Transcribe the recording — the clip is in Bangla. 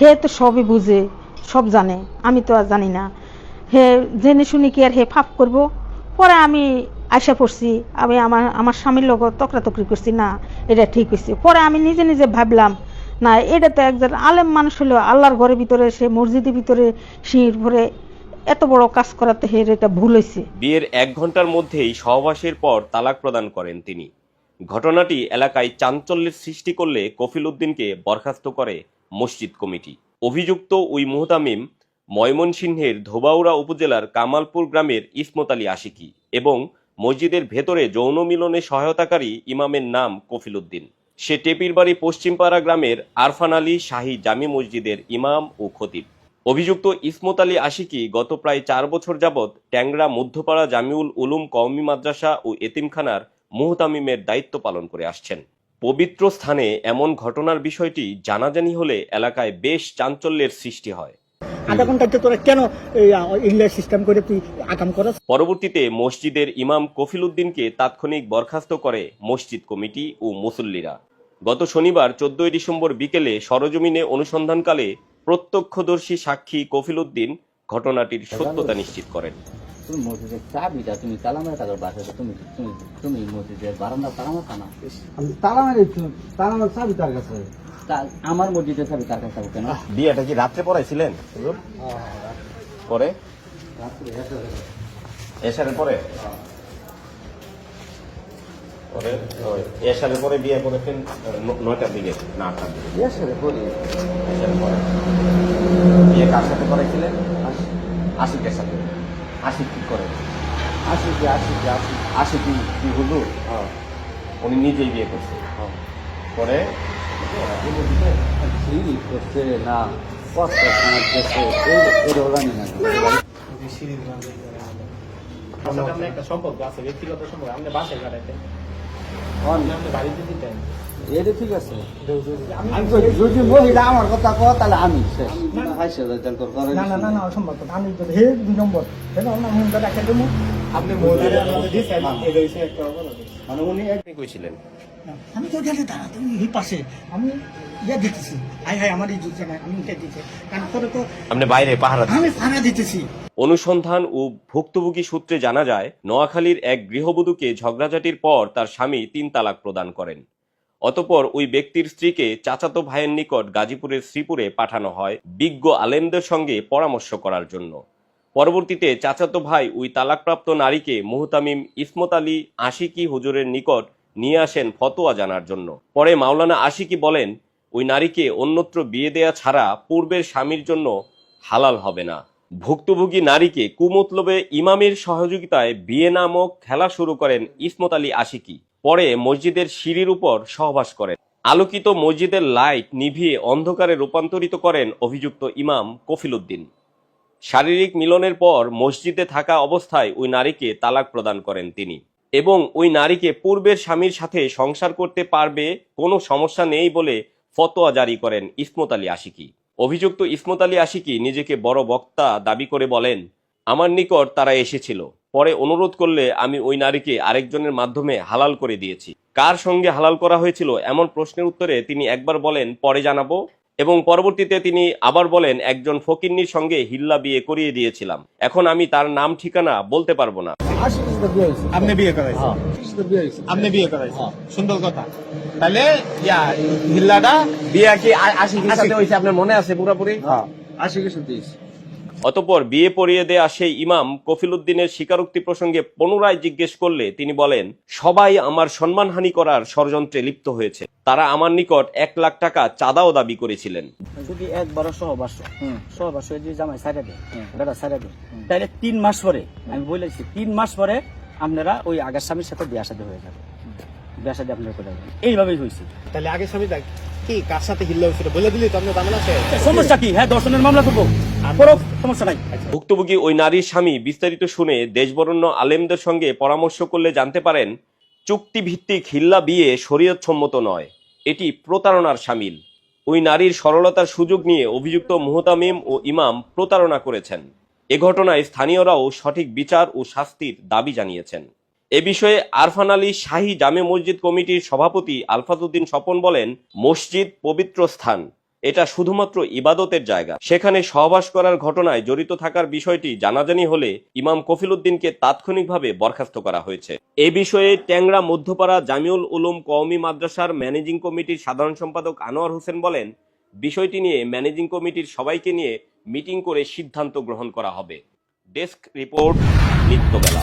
হে তো সবই বুঝে, সব জানে, আমি তো আর জানি না। হে জেনে শুনি কি আর হে ফাপ করব? পরে আমি আশা পড়ছি, আমি আমার আমার স্বামীর লগত তকরাতকরি করছি, না, এটা ঠিক হয়েছে পরে আমি নিজে নিজে ভাবলাম, না, এটা তো একজন আলেম মানুষ হলো, আল্লাহর ঘরের ভিতরে, সে মসজিদের ভিতরে সিঁড়ির ভরে এত বড় কাজ করাতে হের এটা ভুল হয়েছে বিয়ের এক ঘণ্টার মধ্যেই সহবাসের পর তালাক প্রদান করেন তিনি। ঘটনাটি এলাকায় চাঞ্চল্যের সৃষ্টি করলে কফিল উদ্দিনকে বরখাস্ত করে মসজিদ কমিটি। অভিযুক্ত ওই মুহতামিম ময়মনসিংহের ধোবাউড়া উপজেলার কামালপুর গ্রামের ইসমত আলী আশিকি এবং মসজিদের ভেতরে যৌন মিলনে সহায়তাকারী ইমামের নাম কফিল উদ্দিন। সে টেপিরবাড়ি পশ্চিমপাড়া গ্রামের আরফান আলী শাহী জামি মসজিদের ইমাম ও খতিব। অভিযুক্ত ইসমত আলী আশিকি গত প্রায় চার বছর যাবৎ ট্যাংরা, মধ্যপাড়া, জামিউল উলুম কওমি মাদ্রাসা ও এতিমখানার মুহতামিমের দায়িত্ব পালন করে আসছেন। পবিত্র স্থানে এমন ঘটনার বিষয়টি জানাজানি হলে এলাকায় বেশ চাঞ্চল্যের সৃষ্টি হয়। আধা ঘন্টাতে তোরা কেন ইংলিশ সিস্টেম করে তুই আকাম করাস? পরবর্তীতে মসজিদের ইমাম কফিল উদ্দিনকে তাৎক্ষণিক বরখাস্ত করে মসজিদ কমিটি ও মুসল্লিরা। গত শনিবার চোদ্দই ডিসেম্বর বিকেলে সরজমিনে অনুসন্ধানকালে প্রত্যক্ষদর্শী সাক্ষী কফিল উদ্দিন ঘটনাটির সত্যতা নিশ্চিত করেন। তুমি মসজিদের চাবিটা তুমি তালা মেরে থাকার বাসাতে তুমি তুমি তুমি মসজিদের বারান্দা তালা মারতা না। আমি তালা মারি তালা মার চাবি তার কাছে আমার মসজিদের চাবি তার কাছে কেন? বিয়েটা কি রাত্রে পড়াইছিলেন? পরে? এসারের পরে? পরে এসারের পরে বিয়ে করেছেন নয়টার দিকে না আটটার দিকে। বলি এসারের পরে। বিয়ে কার সাথে করেছিলেন আশিকের সাথে। আশিক কি করে? আশিকি আশিকি আসি কি আসি আশি কি হলো হলো উনি নিজেই বিয়ে করছে। পরে? সিঁড়ি করছে না কষ্ট জানি না। একটা সম্পর্ক আছে ব্যক্তিগত সম্পর্ক। আমাদের বাসায় কাটাইতে? অন। আমাদের বাড়িতে দিতেন এটা ঠিক আছে। আমি যদি মহিলা আমার কথা কয় তাহলে আমি শেষ। হাসে যাইতেন তোর করে না না না না অসম্ভব আমি তো হে দুই নম্বর। হে না আমি তো রাখা দেবো। আপনি মহিলারা আমাদের দিয়েছেন এটা হচ্ছে একটা মানে উনি এক- কইছিলেন। আমি তো গেলে দাঁড়া তুমি এই পাশে। আমি ইয়ে দিতেছি। হাই আমার এই না আমি দিতে কারণ তো আপনি বাইরে পাহারা আমি ফানা দিতেছি। অনুসন্ধান ও ভুক্তভোগী সূত্রে জানা যায়, নোয়াখালীর এক গৃহবধূকে ঝগড়াঝাটির পর তার স্বামী তিন তালাক প্রদান করেন। অতপর ওই ব্যক্তির স্ত্রীকে চাচাতো ভাইয়ের নিকট গাজীপুরের শ্রীপুরে পাঠানো হয় বিজ্ঞ আলেমদের সঙ্গে পরামর্শ করার জন্য। পরবর্তীতে চাচাতো ভাই ওই তালাকপ্রাপ্ত নারীকে মুহতামিম ইসমত আলী আশিকি হুজুরের নিকট নিয়ে আসেন ফতোয়া জানার জন্য। পরে মাওলানা আশিকি বলেন, ওই নারীকে অন্যত্র বিয়ে দেয়া ছাড়া পূর্বের স্বামীর জন্য হালাল হবে না। ভুক্তভোগী নারীকে কুমতলবে ইমামের সহযোগিতায় বিয়ে নামক খেলা শুরু করেন ইসমত আলী আশিকি। পরে মসজিদের সিঁড়ির উপর সহবাস করেন। আলোকিত মসজিদের লাইট নিভিয়ে অন্ধকারে রূপান্তরিত করেন অভিযুক্ত ইমাম কফিল উদ্দিন শারীরিক মিলনের পর মসজিদে থাকা অবস্থায় ওই নারীকে তালাক প্রদান করেন তিনি এবং ওই নারীকে পূর্বের স্বামীর সাথে সংসার করতে পারবে কোনো সমস্যা নেই বলে ফতোয়া জারি করেন ইসমত আলী আশিকি। অভিযুক্ত ইসমত আলী আশিকি নিজেকে বড় বক্তা দাবি করে বলেন আমার নিকট তারা এসেছিল। পরে অনুরোধ করলে আমি ওই নারীকে আরেকজনের মাধ্যমে হালাল করে দিয়েছি। কার সঙ্গে হালাল করা হয়েছিল এমন প্রশ্নের উত্তরে তিনি একবার বলেন পরে জানাব। এবং পরবর্তীতে তিনি আবার বলেন একজন ফকিন্নির সঙ্গে হিল্লা বিয়ে করিয়ে দিয়েছিলাম। এখন আমি তার নাম ঠিকানা বলতে পারব না। আপনি বিয়ে করাইছেন? হ্যাঁ বিয়ে হয়েছে। আপনি বিয়ে করাইছেন। সুন্দর কথা। তাহলে ইয়া হিল্লাটা বিয়ে কি আশিকির সাথে হয়েছে আপনার মনে আছে পুরোপুরি? হ্যাঁ কিছু দিয়েছে অতপর বিয়ে পড়িয়ে দেয়া সেই ইমাম কফিল উদ্দিনের স্বীকারোক্তি প্রসঙ্গে পুনরায় জিজ্ঞেস করলে তিনি বলেন সবাই আমার সম্মানহানি করার ষড়যন্ত্রে লিপ্ত হয়েছে। তারা আমার নিকট এক লাখ টাকা চাঁদাও দাবি করেছিলেন। যদি একবার সহবাস সহবাস হয়ে যদি জামাই সাইডে দেয় বেড়া সাইডে দেয়। তাহলে তিন মাস পরে আমি বলেছি তিন মাস পরে আপনারা ওই আগের স্বামীর সাথে বিয়ে সাথে হয়ে যাবে। বেসাদি আপনার করে দেবেন এইভাবেই হয়েছে। তাহলে আগের স্বামী দেখ কি কার সাথে হিল্লা হয়েছিল বলে দিলি তো? আপনার শেষ। সমস্যা কি? হ্যাঁ দর্শনের মামলা করব। করো সমস্যা নাই। ভুক্তভোগী ওই নারীর স্বামী বিস্তারিত শুনে দেশবরণ্য আলেমদের সঙ্গে পরামর্শ করলে জানতে পারেন চুক্তিভিত্তিক হিল্লা বিয়ে শরীয়তসম্মত নয়। এটি প্রতারণার সামিল। ওই নারীর সরলতার সুযোগ নিয়ে অভিযুক্ত মুহতামিম ও ইমাম প্রতারণা করেছেন। এ ঘটনায় স্থানীয়রাও সঠিক বিচার ও শাস্তির দাবি জানিয়েছেন। এ বিষয়ে আরফান আলী শাহী জামে মসজিদ কমিটির সভাপতি আলফাজউদ্দিন স্বপন বলেন, মসজিদ পবিত্র স্থান, এটা শুধুমাত্র ইবাদতের জায়গা। সেখানে সহবাস করার ঘটনায় জড়িত থাকার বিষয়টি জানাজানি হলে ইমাম কফিল উদ্দিনকে তাৎক্ষণিকভাবে বরখাস্ত করা হয়েছে। এ বিষয়ে ট্যাংরা মধ্যপাড়া জামিউল উলুম কওমি মাদ্রাসার ম্যানেজিং কমিটির সাধারণ সম্পাদক আনোয়ার হোসেন বলেন, বিষয়টি নিয়ে ম্যানেজিং কমিটির সবাইকে নিয়ে মিটিং করে সিদ্ধান্ত গ্রহণ করা হবে। Desk report Nityabela.